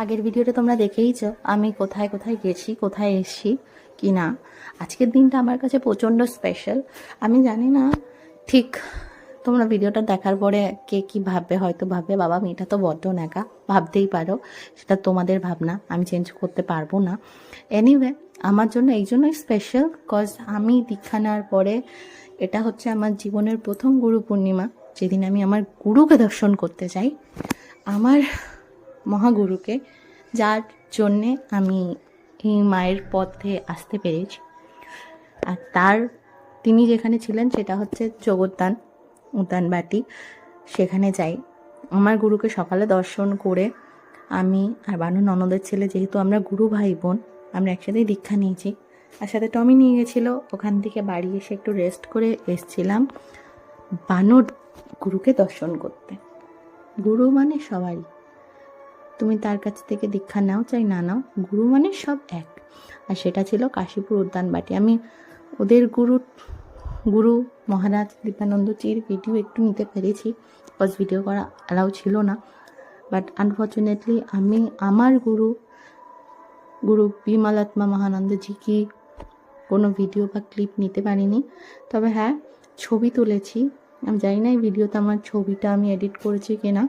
আগের ভিডিওটা তোমরা দেখেইছ, আমি কোথায় কোথায় গেছি, কোথায় এসছি, কি না। আজকের দিনটা আমার কাছে প্রচণ্ড স্পেশাল আমি জানি না, ঠিক তোমরা ভিডিওটা দেখার পরে কে কি ভাববে, হয়তো ভাববে, বাবা, মেয়েটা তো বড্ড ন্যাকা, ভাবতেই পারো, সেটা তোমাদের ভাবনা, আমি চেঞ্জ করতে পারব না। এনিওয়ে আমার জন্য এই জন্যই স্পেশাল কজ আমি দীক্ষা নেওয়ার পরে এটা হচ্ছে আমার জীবনের প্রথম গুরু পূর্ণিমা, যেদিন আমি আমার গুরুকে দর্শন করতে চাই। আমার মহাগুরুকে, যার জন্যে আমি এই মায়ের পথে আসতে পেরেছি। আর তার, তিনি যেখানে ছিলেন সেটা হচ্ছে জগদ্দান উদ্যানবাটি। সেখানে যাই। আমার গুরুকে সকালে দর্শন করে আমি আর বানু ননদের ছেলে, যেহেতু আমরা গুরু ভাই বোন, আমরা একসাথেই দীক্ষা নিয়েছি। আর সাথে টমি নিয়ে গেছিল। ওখান থেকে বাড়ি এসে একটু রেস্ট করে এসছিলাম বানুর গুরুকে দর্শন করতে। গুরু মানে সবারই। তুমি তার কাছ থেকে দীক্ষা নাও, চাই না নাও। গুরু মানে সব এক। আর সেটা ছিল কাশীপুর উদ্যানবাটি আমি ওদের গুরু গুরু মহারাজ দীপানন্দ দীপানন্দজির ভিডিও একটু নিতে পেরেছি। বিকজ ভিডিও করা অ্যালাউ ছিল না। বাট আনফর্চুনেটলি আমি, আমার গুরু গুরু বিমলাত্মা মহানন্দজি কি কোনো ভিডিও বা ক্লিপ নিতে পারিনি। তবে হ্যাঁ ছবি তুলেছি। আমি জানি না এই ভিডিওতে আমার ছবিটা আমি এডিট করেছি কিনা।